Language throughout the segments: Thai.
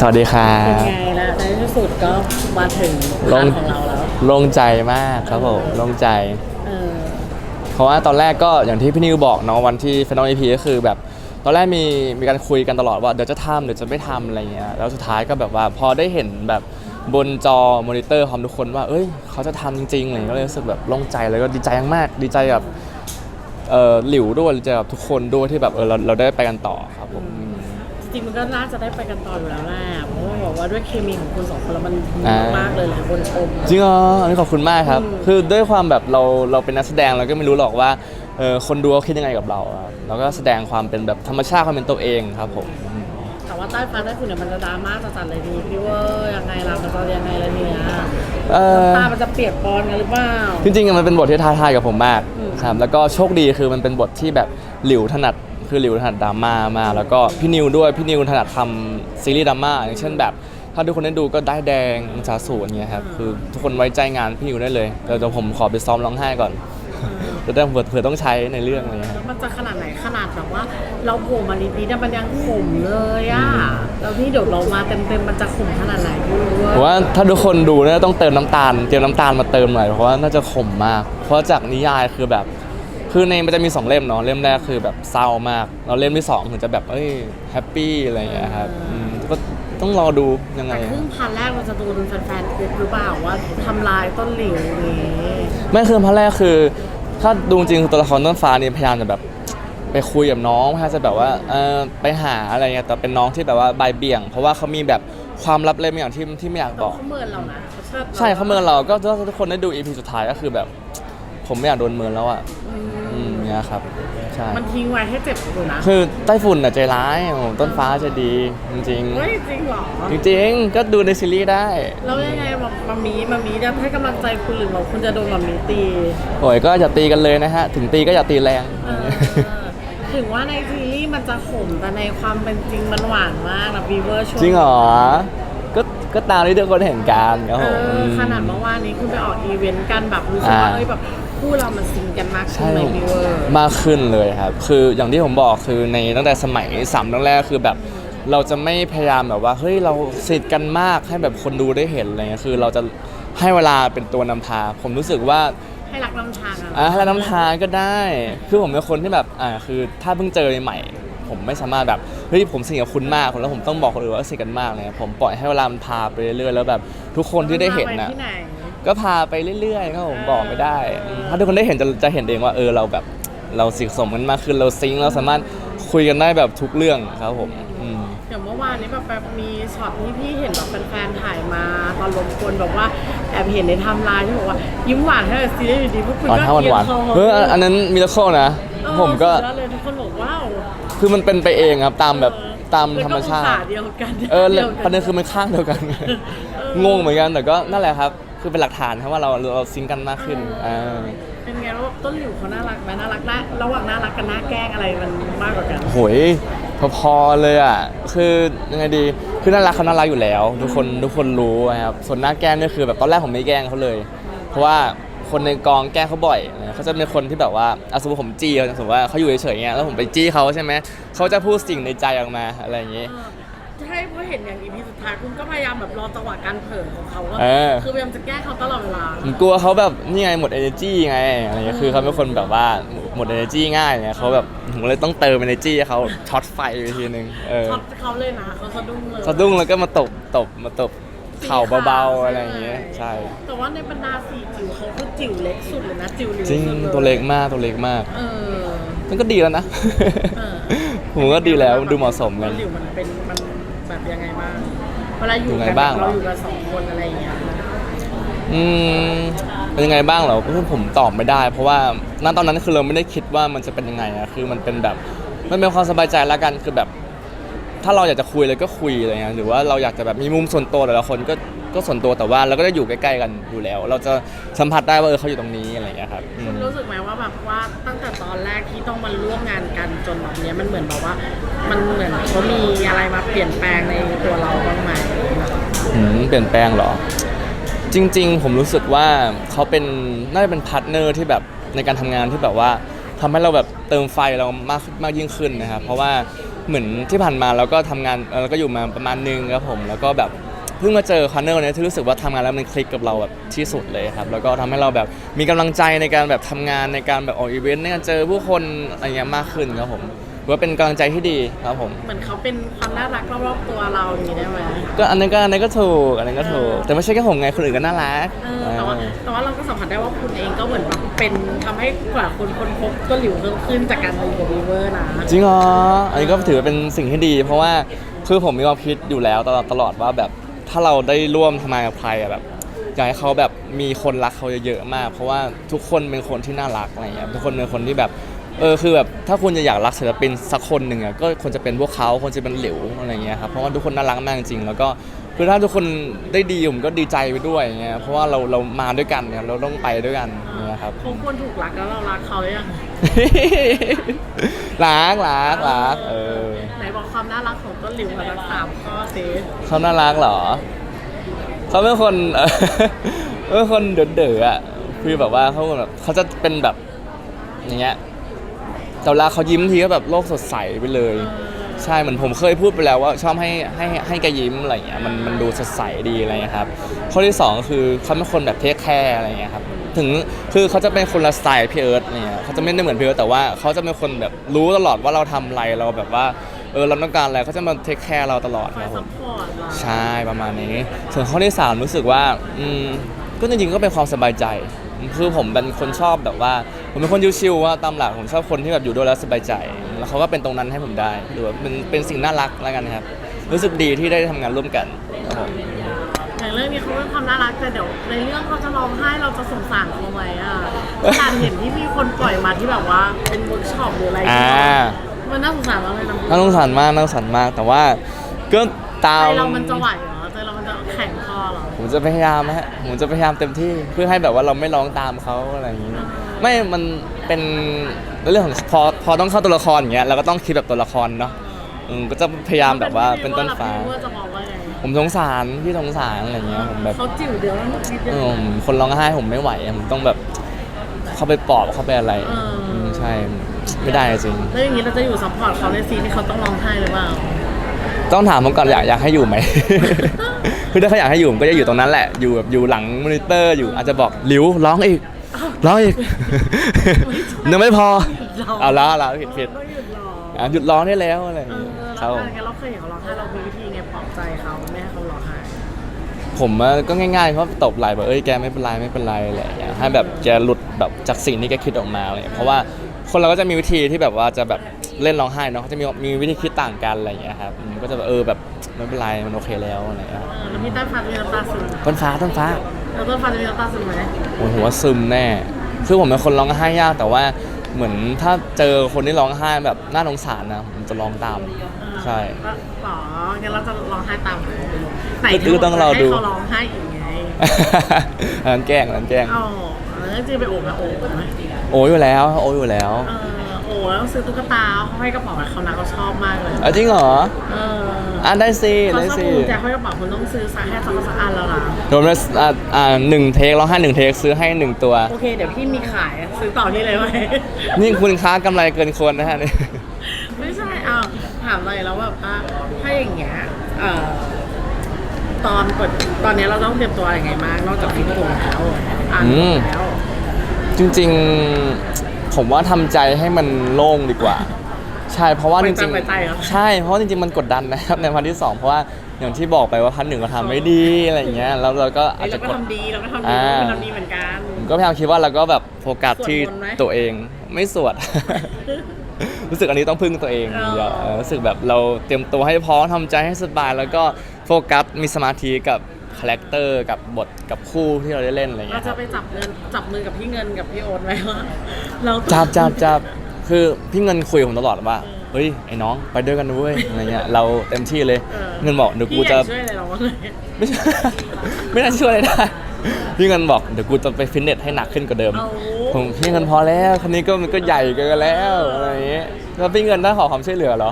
สวัสดีครัเป็นบ ไงล่ะในที่สุดก็มาถึงลร้างนของเราแล้วโล่งใจมากครับผมโล่งใจ เออเพราะว่าตอนแรกก็อย่างที่พี่นิวบอกเนาะวันที่ฟนอลอีพีก็คือแบบตอนแรกมีมีการคุยกันตลอดว่าเดี๋ยวจะทำเดี๋ยวจะไม่ทำอะไรเงี้ยแล้วสุดท้ายก็แบบว่าพอได้เห็นแบบบนจอมอนิเตอร์ของทุกคนว่า เอ้ยเขาจะทำจริงๆอะไรเงี้ยก็เลยรู้สึกแบบโล่งใจแล้วก็ดีใจมากๆดีใจแบบเออหลิวด้วยดีใจกับทุกคนด้วยที่แบบเออเราเราได้ไปกันต่อครับผมจ ริงๆมันก็น่าจะได้ไปกันต่ออยู่แล้วแหละเพราะว่าบอกว่าด้วยเคมีของคุณสองคนแล้วมันดีอ่ามมากเลยหลายคนชม จริงเหรออันนี้ขอบคุณมากครับ อืม คือด้วยความแบบเราเราเป็นนักแสดงเราก็ไม่รู้หรอกว่าเออคนดูเขาคิดยังไงกับเราอะเราก็แสดงความเป็นแบบธรรมชาติความเป็นตัวเองครับผม แต่ว่าใต้ฟ้าใต้ฝุ่นเนี่ยมันจะดราม่าจัดๆเลยดีพี่เว่ายังไงเรามันจะยังไงละเนี่ยเออตามันจะเปียกปอนกันหรือเปล่า จริงๆอะมันเป็นบทที่ท้าทายกับผมมากอืม ครับแล้วก็โชคดีคือมันเป็นบทที่แบบหลิวถนัด คือหลิวถนัดดราม่ามากแล้วก็พี่นิวด้วยพี่นิวถนัดทำซีรีส์ดราม่าอย่างเช่นแบบถ้าทุกคนได้ดูก็ได้แดงสาสูรเงี้ยครับคือทุกคนไว้ใจงานพี่นิวได้เลยเดี๋ยวผมขอไปซ้อมร้องไห้ก่อนจะได้เผื่อเผื่อต้องใช้ในเรื่องอะไรเงี้ยครับมันจะขนาดไหนขนาดแบบว่า เราโผล่มานิดๆเนี่ยมันยังขมเลยอะแล้วนี่เดี๋ยวเรามาเต็มๆมันจะขมขนาดไหนไม่รู้ผมว่าถ้าทุกคนดูเนี่ยต้องเติมน้ำตาลเตรียมน้ำตาลมาเติมหน่อยเพราะว่าน่าจะขมมาก เพราะจากนิยายคือแบบ คือในมันจะมีสองเล่มเนาะเล่มแรกคือแบบเศร้ามากแล้วเล่มที่สองถึงจะแบบเอ้ยแฮปปี้อะไรอย่างเงี้ยครับอืมก็ต้องรอดูยังไงแต่ครึ่งพันแรกเราจะโดนแฟนๆคุกหรือเปล่าว่าทำลายต้นหลิวนี้ไม่คือพระแรกคือ ถ้าดูจริงๆตัวละครต้นฟ้านี่พยายามจะแบบไปคุยกับน้องพยายามจะแบบว่าเออไปหาอะไรเงี้ยแต่เป็นน้องที่แบบว่าบายเบี่ยง เพราะว่าเขามีแบบความลับอะไรบางอย่างที่ที่ไม่อยากแต่บอก เขาเมินเรานะเขาเชิดใช่เขาเมินเราก็ถ้าทุกคนได้ดูอีพีสุดท้ายก็คือแบบ ผมไม่อยากโดนเมินแล้วอะ อืมอืม เนี่ยครับใช่มันทิ้งไว้ให้เจ็บอยู่นะคือไต้ฝุ่นอะใจร้ายโอ้โหต้นฟ้าจะดีจริงเฮ้ยจริงเหรอ ๆจริงๆก็ดูในซีรีส์ได้แล้วยังไงแบบมามีมามีจะให้กำลังใจคุณหรือว่าคุณจะโดนมามีตีโอ้ยก็อย่าตีกันเลยนะฮะ ถึงตีก็อย่าตีแรง เออถึงว่าในซีรีส์มันจะขมแต่ในความเป็นจริงมันหวานมากนะบีเวอร์ชจริงเหรอ ก็ก็ตามที่ทุกคนเห็นกันครับเอผม อขนาดเมื่อวานนี้คุณไปออกอีเวนต์กันแบบรู้สึกว่าอ่า เอ้ยแบบ คู่เรามันซิงกันมากขึ้ใช่นในบีเวอร์มากขึ้นเลยครับ คืออย่างที่ผมบอกคือในตั้งแต่สมัยสามเรื่องแรกคือแบบ เราจะไม่พยายามแบบว่าเฮ้ยเราสนิทกันมากให้แบบคนดูได้เห็นอะไรเงี้ยคือเราจะให้เวลาเป็นตัวนำพา ผมรู้สึกว่าให้รักน้ำทางอะอะให้น้ำทานก็ได้ คือผมเป็นคนที่แบบอ่าคือถ้าเพิ่งเจอใหม่ๆผมไม่สามารถแบบเฮ้ยผมสนิทกับคุณมากแล้วผมต้องบอกคนอื่นว่าสนิทกันมากเลยผมปล่อยให้เวลามันพาไปเรื่อยๆแล้วแบบทุกคนที่ได้เห็นมัน่ะพาไปที่ไหน ก็พาไปเรื่อยๆก็ผมบอกไม่ได้อืมถ้าทุกคนได้เห็นจะจะเห็นเองว่าเออเราแบบเราสิสมกันมากขึ้นเราซิงค์เราสามารถคุยกันได้แบบทุกเรื่องครับผมอืม อย่างเมื่อวานนี้แบบแบบมีช็อตที่พี่เห็นแบบแฟนๆถ่ายมาตอนลงคนแบบว่าแอบเห็นในไทม์ไลน์ที่บอกว่ายิ้มหวานให้กับซีรีส์อยู่ดีพวกคุณอ๋อก็ถ้าหวานหวานเอียงคอๆเฮ้ยอันอันนั้นมิราเคิลนะเออผมก็สุดยอดเลยทุกคนบอกว้าวคือมันเป็นไปเองครับตามแบบตามแล้วธรก็รมชาองศติเดียวกันเออดียวกัประเด็นคือมันข้างเดียวกันไงงงเหมือนกันแต่ก็นั่นแหละครับ คือเป็นหลักฐานครับว่าเราเราซิงค์กันมากขึ้นอ่าเป็นไงว่าต้นหลิวเขาน่ารักไหมน่ารักนะระหว่างน่ารักกับน่าแกล้งอะไรมันมากกว่ากัน โหยพอๆเลยอะคือยังไงดีคือน่ารักเขาน่ารักอยู่แล้ว ทุกคนทุกคนรู้นะครับส่วนหน้าแกล้งนี่คือแบบตอนแรกผมไม่แกล้งเขาเลย เพราะว่าคนในกองแกล้งเขาบ่อยนะเขาจะเป็นคนที่แบบว่าอะสมมติผมจี้เขาสมมติว่าเขาอยู่เฉยๆเงี้ยแล้วผมไปจี้เขาใช่ไหมเขาจะพูดสิ่งในใจออกมาอะไรอย่างงี้ ใช่เพราะเห็นอย่างอีพีสุดท้ายคุณก็พยายามแบบรอจังหวะการเผลอของเขาก็เออ คือพยายามจะแกล้งเขาตลอดเวลา ผมกลัวเขาแบบนี่ไงหมด energy ไงอะไรเงี้ยคือเขาเป็นคนแบบว่าหมด energy ง่ายไงเขาแบบผมเลยต้องเติม energy ให้เขาช็อตไฟไปทีนึงเออช็อตเขาเลยนะเขาสะดุ้งเลยสะดุ้งแล้วก็มาตบตบมาตบเข่าเบาๆอะไรอย่างเงี้ยใช่ แต่ว่าในบรรดาสี่จิ๋วเขาคือจิ๋วเล็กสุดเลยนะจิ๋วหลิวจริงสุดยตัวเล็กมากตัวเล็กมาก เออ มันก็ดีแล้วนะ เออผมก็ดีแล้วดูเหมาะสมกัน หลิวมันเป็นมัน แบบยังไงบ้างเวลาอยู่ยังไงกันบ้างเหรอเราอยู่กันสองคนอะไรอย่างเงี้ยอืมเป็นยังไงบ้างเหรอคือผมตอบไม่ได้ เพราะว่าณตอนนั้นคือเราไม่ได้คิดว่ามันจะเป็นยังไงอะคือมันเป็นแบบมันเป็นความสบายใจแล้วกันคือแบบ ถ้าเราอยากจะคุยเลยก็คุยอะไรเงี้ยหรือว่าเราอยากจะแบบมีมุมส่วนตัวแต่ละคนก็ก็ส่วนตัวแต่ว่าเราก็จะอยู่ใกล้ๆกันอยู่แล้ว เราจะสัมผัสได้ว่าเออเขาอยู่ตรงนี้อะไรเงี้ยครับอืคุณมรู้สึกไหมว่าแบบว่าตั้งแต่ตอนแรกที่ต้องมาร่วมงานกันจนแบบเนี้ยมันเหมือนแบบว่า มันเหมือนเขามีอะไรมาเปลี่ยนแปลงในตัวเราบ้างไหมอืมเปลี่ยนแปลงเหรอ จริง ๆ ผมรู้สึกว่าเขาเป็นน่าจะเป็นพาร์ทเนอร์ที่แบบในการทำงานที่แบบว่าทำให้เราแบบเติมไฟเรามากมากยิ่งขึ้นนะครับ เพราะว่า เหมือนที่ผ่านมาเราก็ทำงานเอ่อเราก็อยู่มาประมาณนึงครับผม แล้วก็แบบเพิ่งมาเจอคอนเนอร์เนี่ยที่รู้สึกว่าทำงานแล้วมันคลิกกับเราแบบที่สุดเลยครับ แล้วก็ทำให้เราแบบมีกำลังใจในการแบบทำงานในการแบบออกอีเวนต์ในการเจอผู้คนอะไรเงี้ยมากขึ้นครับผม ถือว่าเป็นกำลังใจที่ดีครับผม เหมือนเขาเป็นความน่ารักรอบๆตัวเราอย่างนี้ได้ไหมก็อันนั้นก็อันนั้นก็ถูกอันนั้นก็ถูก แต่ไม่ใช่แค่ผมไงคนอื่นก็น่ารักเออแต่ว่าแต่ว่าเราก็สัมผัสได้ว่าคุณเองก็เหมือนแบบเป็นทำให้กว่าคนคนพบก็หลิวเพิ่มขึ้นจากการเป็นโบลิเวอร์นะจริงเหรออันนี้ก็ถือว่าเป็นสิ่งที่ดี เพราะว่าคือผมมีความคิดอยู่แล้วตลอดตลอดว่าแบบถ้าเราได้ร่วมทำงานกับใครอะแบบอยากให้เขาแบบมีคนรักเขาเยอะๆมาก เพราะว่าทุกคนเป็นคนที่น่ารักอะไรเงี้ยทุกคนเป็นคนที่แบบ เออคือแบบถ้าคุณจะอยากรักศิลปินสักคนหนึ่งอะก็ควรจะเป็นพวกเขาควรจะเป็นหลิวอะไรเงี้ยครับเพราะว่าทุกคนน่ารักมากจริงๆแล้วก็คือถ้าทุกคนได้ดีผมก็ดีใจไปด้วยอย่างเงี้ยเพราะว่าเราเรามาด้วยกันเนี่ยเราต้องไปด้วยกันอย่างเงี้ยครับ เขาควรถูกรักแล้วเรารักเขายังรักรักรักเออไหนบอกความน่ารักของต้นหลิวมาสักสามข้อสิเขาน่ารักเหรอเขาเป็นคนเออเป็นคนเด๋อๆอะคือแบบว่าเขาแบบเขาจะเป็นแบบอย่างเงี้ย แต่เวลาเขายิ้มทีก็แบบโลกสดใสไปเลย ใช่เหมือนผมเคยพูดไปแล้วว่าชอบให้ให้ให้แกยิ้มอะไรเงี้ยมันมันดูสดใสดีอะไรเงี้ยครับข้อที่สองก็คือเขาเป็นคนแบบเทคแคร์อะไรเงี้ยครับถึงคือเขาจะเป็นคนละสไตล์พี่เอิร์ธเนี่ยเขาจะไม่ได้เหมือนพี่เอิร์ธแต่ว่าเขาจะเป็นคนแบบรู้ตลอดว่าเราทำอะไรเราแบบว่าเออเราต้องการอะไรเขาจะมาเทคแคร์เราตลอดคอยครับผซัมพพอร์ตเราใช่ประมาณนี้ ส่วนข้อที่สามรู้สึกว่าอืมก็จริงๆก็เป็นความสบายใจ คือผมเป็นคนชอบแบบว่า ผมเป็นคนชิวๆว่าตามหลักผมชอบคนที่แบบอยู่ด้วยแล้วสบายใจ แล้วเขาก็เป็นตรงนั้นให้ผมได้หรือว่าเป็นเป็นสิ่งน่ารักแล้วกันครับ รู้สึกดีที่ได้ทำงานร่วมกันครับผมในเรื่องนี้เขาเป็นความน่ารักแต่เดี๋ยวในเรื่องเขาจะร้องไห้เราจะสงสารเขาไหมอะการเห็นที่มีคนปล่อยมาที่แบบว่าเป็นเวิร์กช็อปหรืออะไรอ่ามันน่าสงสารมากเลยนะน่าสงสารมากน่าสงสารมากแต่ว่าก็ตามใจเรามันจะไหวเหรอใจเรา มันจะแข็งคอเหรอ ผมจะพยายามฮะผมจะพยายามเต็มที่เพื่อให้แบบว่าเราไม่ร้องตามเขาอะไรอย่างนี้ ไม่ มันเป็นเรื่องของพอพอต้องเข้าตัวละครอย่างเงี้ยเราก็ต้องคิดแบบตัวละครเนาะอืมก็จะพยายามแบบว่าเป็นต้นฟ้าพี่ว่าจะมองว่าไงผมสงสารพี่สงสารอะไรเงี้ยผมแบบเขาจิ๋วเดียวแล้วนิดเดียเอวอคนร้องไห้ผมไม่ไหวอะผมต้องแบบเข้าไปปลอบเข้าไปอะไรเอออื มใช่ไม่ได้จริง แล้วอย่างนี้เราจะอยู่ซัพพอร์ตเขาในซีนที่เขาต้องร้องไห้หรือเปล่า ต้องถามผมก่อนอยากอยากให้อยู่ไหม คือถ้าเขาอยากให้อยู่ผมก็จะอยู่ตรงนั้นแหละ อยู่แบบอยู่หลังมอนิเตอร์อยู่อาจจะบอกหลิวร้องอีกร้องอีกยังไม่พอเอาแล้วแล้วผิดผิดต้องหยุดร้องอะหยุดร้องได้แล้วอะไรอย่างเอเงี้ยอครัแล้บวผมการเราเคยเห็นเขาร้องไห้เรามีวิธีไงปลอบใจเขาไม่ให้เขาร้องไห้ผมอะก็ง่ายๆเขาตบไหล่แบบเอ้ยแกไม่เป็นไรไม่เป็นไรอะไรอย่างเงี้ยให้แบบแกหลุดแบบจากสิ่งที่แกคิดออกมาอะไรอย่างเงี้ยเพราะว่า คนเราก็จะมีวิธีที่แบบว่าจะแบบเล่นร้องไห้เนาะเขาจะมีมีวิธีคิดต่างกันอะไรอย่างเงี้ยครับอืมก็จะแบบเออแบบไม่เป็นไรมันโอเคแล้วอะไรอย่างเงี้ยเออแล้วพี่ต้นฟ้าจะมีน้ำตาซึมต้นฟ้าต้นฟ้า แล้วต้นฟ้าจะมีน้ำตาซึมไหมโอ้โหว่าซึมแน่ คือผมเป็นคนร้องไห้ยาก แต่ว่าเหมือนถ้าเจอคนที่ร้องไห้แบบน่าสงสารนะผมจะร้องตาม ใช่ ก็ป๋องั้นเราจะร้องไห้ตามไหมไหนคือต้องรอดู ให้เขาร้องไห้อีกไง อันนั้นแกล้งอันนั้นแกล้งอ๋อแล้วจะไปโอบไหมโอบไหม โอ้ยอยู่แล้วโอ้ยอยู่แล้วเออโอ้แล้วซื้อตุ๊กตาเขาให้กระเป๋าให้เขานะเขาชอบมากเลยเอาจริงเหรอเอออะได้สิเขาได้ชอบสิกุญแจห้อยกระเป๋าคุณต้องซื้อสักแค่สักสักอันแล้วล่ะโดนมาอ่าอ่าหนึ่งเทคร้องไห้หนึ่งเทคซื้อให้หนึ่งตัว โอเคเดี๋ยวพี่มีขายซื้อต่อนี่เลยไหม นี่คุณค้ากำไรเกินควรนะฮะนี่ไม่ใช่อ้าวถามเลยแล้วแบบว่าถ้าอย่างเงี้ยเอ่อตอนเปิดตอนเนี้ยเราต้องเตรียมตัวยังไงบ้างนอกจากฟิตตัวแล้วอ่านบทแล้ว จริงๆผมว่าทำใจให้มันโล่งดีกว่า ใช่เพราะว่าจริงปล่อยใจปล่อยใจเหรอ ๆใช่เพราะว่าจริงๆมันกดดันนะครับในพันที่สองเพราะว่าอย่างที่บอกไปว่าพันหนึ่งเราทำไม่ดีอะไรอย่างเงี้ยแล้วเราก็อาเฮ้จยจะเราก็กด ทำดีเราก็ทำดีอ่า เราก็ทำดีเหมือนกัน ผมก็พยายามคิดว่าเราก็แบบโฟกัสที่สวดมนต์ไหมตัวเองไม่สวด รู้สึกอันนี้ต้องพึ่งตัวเองเออเดี๋ยวเออรู้สึกแบบเราเตรียมตัวให้พร้อมทำใจให้สบายแล้วก็โฟกัสมีสมาธิกับ คาแรคเตอร์กับบทกับคู่ที่เราได้เล่นอะไรอย่างเราเงี้ยคจะรับไปจับเงินจับมือกับพี่เงินกับพี่โอ๊ตไหมว่าเราจับจับจับคือพี่เงินคุยกับผมตลอดว่าเฮ้ยไอ้น้องไปด้วยกันด้วยอะไรเงี้ยเราเต็มที่เลยออเงินบอกเดี๋ยวกูพี่จะอยาช่วยอะไรเราบ้างเลยไม่ใช่ ไม่น่าช่วยอะไรได้ พี่เงินบอกเดี๋ยวกูจะไปฟิตเนสให้หนักขึ้นกว่าเดิม เอาผมพี่เงินพอแล้วคันนี้ก็มันก็ใหญ่เกินแล้วอะไรอย่างเงี้ยแล้วพี่เงินได้ขอความช่วยเหลือเหรอ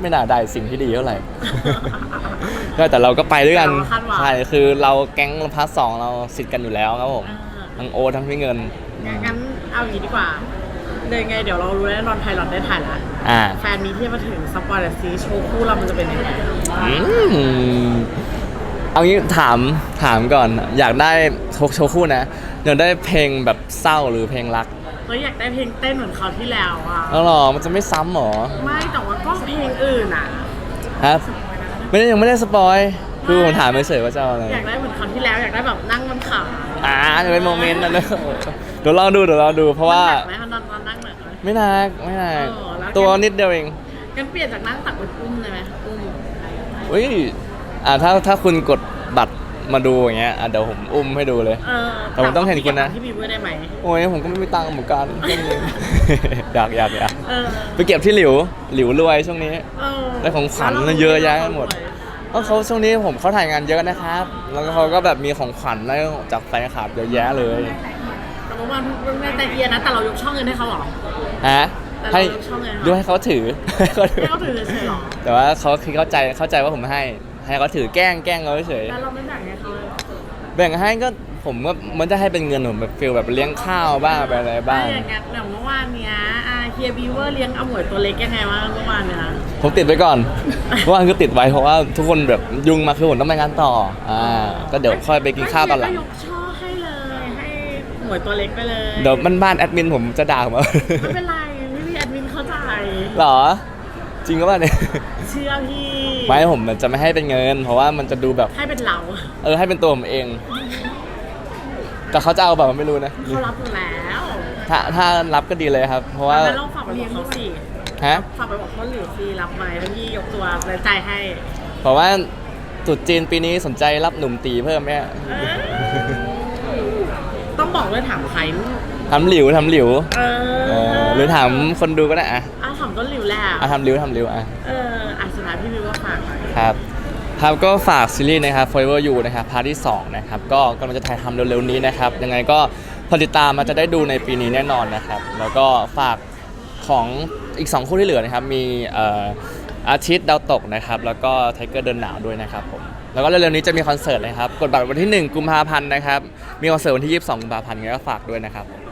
ไม่น่าได้สิ่งที่ดีเท่าไหร่ ก็แต่เราก็ไปด้วยกันเราคาดหวัง ใช่คือเราแก๊งพาร์ทสองเราสิทธิ์กันอยู่แล้วครับผมอ่า ทั้งโอตทั้งพี่เงินงั้นงั้นเอาอย่างนี้ดีกว่าเดี๋ยวยังไงเดี๋ยวเรารู้แน่นอนไพลอตได้ถ่ายละอ่าแฟนมีที่มาถึงสปอยล์ซีโชว์คู่เรามันจะเป็นยังไงอืมเอางี้ถามถามก่อน อยากได้โชว์โชว์คู่นะอยากได้เพลงแบบเศร้าหรือเพลงรักเฮ้ยอยากได้เพลงเต้นเหมือนคราวที่แล้วอะแล้วหรอมันจะไม่ซ้ำหรอไม่แต่ว่าก็เพลงอื่นอะ ฮะ ไม่ได้ยังไม่ได้สปอยคือผมถามเฉยๆว่าจะเอาอะไรอยากได้เหมือนคราวที่แล้วอยากได้แบบนั่งบนเขาอ่าจะเป็นโมเมนต์นั้นเลยเดี๋ยวลองดูเดี๋ยวลองดูเพราะว่าหนักไหมตอนตอนนั่งหนักไหมไม่หนักไม่หนักเออแล้วตัวนิดเดียวเองงั้นเปลี่ยนจากนั่งตักเป็นอุ้มเลยไหมอุ้มอุ้ยอ่าถ้าถ้าคุณกดบัตรมาดูอย่างเงี้ยอะเดี๋ยวผมอุ้มให้ดูเลยเออแต่ผมต้องเห็นคุณนะที่บีเวอร์ได้ไหมโอ้ยผมก็ไม่มีตังค์เหมือนกันอยากอยากอยาก เออไปเก็บที่หลิวหลิวรวยช่วงนี้ เออได้ของขวัญเยอะแยะหมด เพราะเขาช่วงนี้ผมเขาถ่ายงานเยอะนะครับ แล้วก็เขาก็แบบมีของขวัญอะไรจากแฟนคลับเยอะแยะเลยแต่เมื่อวานเพิ่งได้แต่เอียนะแต่เรายกช่องเงินให้เขาเหรอ ฮะแต่เราให้ยกช่องไงคะ ดูให้เขาถือให้เขาถือ ให้เขาถือเฉยๆเหรอแต่ว่าเขาคือเข้าใจเข้าใจว่าผมให้ ให้เขาถือแกล้งแกล้งเขาเฉยแล้วเราไม่แบ่งให้เขาเลยแบ่งให้ก็ ผมก็มันจะให้เป็นเงินผมแบบฟิลแบบเลี้ยงข้าวบ้างไปอะไรบ้างไม่อย่างงั้นอย่างเมื่อวานเนี้ยอาเฮียบีเวอร์เลี้ยงอมวยตัวเล็กยังไงวะเมื่อวานเนี่ยนะผมติดไว้ก่อนเมื่อวานคือติดไว้เพราะว่าทุกคนแบบยุ่งมากคือผมต้องไปงานต่ออ่าก็เดี๋ยวค่อยไปกินข้าวตอนหลังก็ยกช่อให้เลยให้หมวยตัวเล็กไปเลยเดี๋ยวมันบ้านแอดมินผมจะด่าผมเอาไม่เป็นไรพี่พี่แอดมินเข้าใจหรอ จริงก็ป่ะเนี่ยเชื่อพี่ไม่ผมมันจะไม่ให้เป็นเงิน เพราะว่ามันจะดูแบบให้เป็นเรา เออให้เป็นตัวผมเอง แต่เขาจะเอาแบบไม่รู้นะเขารับอยู่แล้วถ้าถ้ารับก็ดีเลยครับ เพราะว่างั้นลองฝากไปบอกเขาสิฮะฝากไปบอกเขาหรือซีรับไหมแล้วพี่ยกตัวเลยใจายให้เพราะว่าตรุษจีนปีนี้สนใจรับหนุ่มตีเพิ่มไหมฮะเออต้องบอกเลยถามใครทำหลิวทำหลิวเอเอออหรือถามคนดูก็ได้อะอะถามต้นหลิวแหละอะทำหลิวทำหลิวอะเอออะสุดท้ายพี่วิวว่าฝากหน่อยครับ ครับก็ฝากซีรีส์นะครับ Forever You นะครับพาร์ทที่2นะครับก็กำลังจะถ่ายทำเร็วๆนี้นะครับยังไงก็ผลิตตามมาจะได้ดูในปีนี้แน่นอนนะครับ แล้วก็ฝากของอีก 2 คู่ที่เหลือนะครับ มีอาทิตย์ดาวตกนะครับ แล้วก็ไทเกอร์เดินหนาวด้วยนะครับผมแล้วก็เร็วๆนี้จะมีคอนเสิร์ตนะครับ กดบัตรวันที่ 1 กุมภาพันธ์นะครับ มีคอนเสิร์ตวันที่ 22 กุมภาพันธ์งั้ก็ฝากด้วยนะครับผม